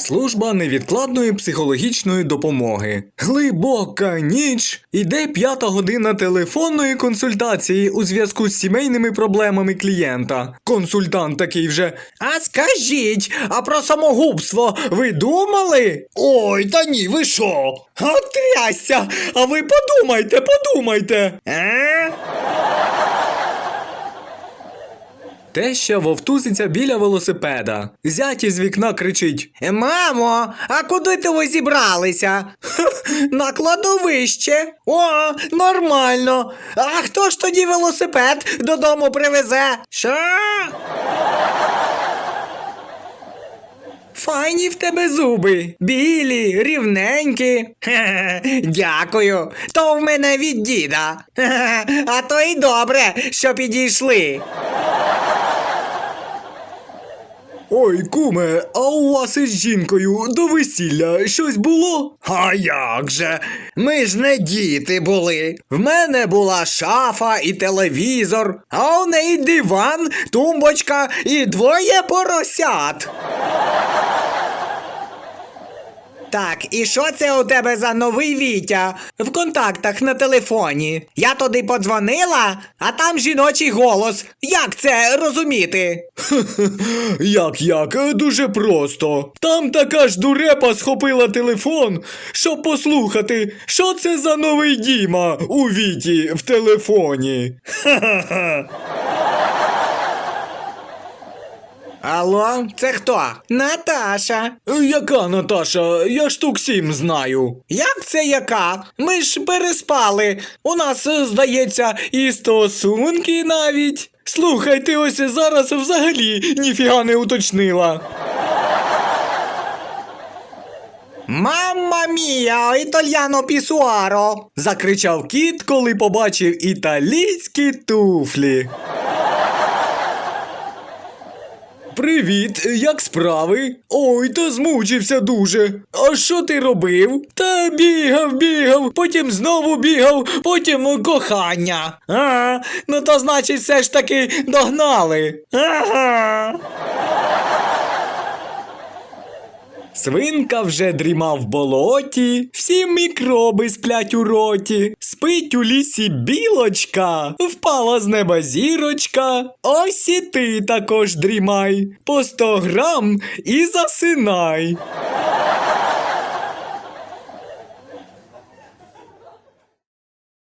Служба невідкладної психологічної допомоги. Глибока ніч. Іде п'ята година телефонної консультації у зв'язку з сімейними проблемами клієнта. Консультант такий вже. А скажіть, а про самогубство ви думали? Ой, та ні, ви що? А трясся! А ви подумайте, подумайте. Е? Теща вовтузиться біля велосипеда. Зять із вікна кричить: Мамо, а куди ти ви зібралися? На кладовище. О, нормально. А хто ж тоді велосипед додому привезе? Що? Файні в тебе зуби, білі, рівненькі. Хе-хе, Дякую. То в мене від діда. А то й добре, що підійшли. Ой, куме, а у вас із жінкою до весілля щось було? А як же? Ми ж не діти були. В мене була шафа і телевізор, а у неї диван, тумбочка і двоє поросят. Так, і що це у тебе за новий Вітя? В контактах на телефоні. Я туди подзвонила, а там жіночий голос. Як це розуміти? Як як? Дуже просто. Там така ж дурепа схопила телефон, щоб послухати, що це за новий Діма у Віті в телефоні. Ха-ха-ха. Алло, це хто? Наташа. Яка Наташа? Я штук сім знаю. Як це яка? Ми ж переспали. У нас, е, здається, і стосунки навіть. Слухай, ти ось зараз взагалі ніфіга не уточнила. Мамма мія, італьяно пісуаро! закричав кіт, коли побачив італійські туфлі. Привіт, як справи? Ой, та змучився дуже. А що ти робив? Та бігав, бігав, потім знову бігав, потім кохання. А, ну то значить все ж таки догнали. Ага. Свинка вже дріма в болоті, всі мікроби сплять у роті. Спить у лісі білочка, впала з неба зірочка. Ось і ти також дрімай, по сто грам і засинай.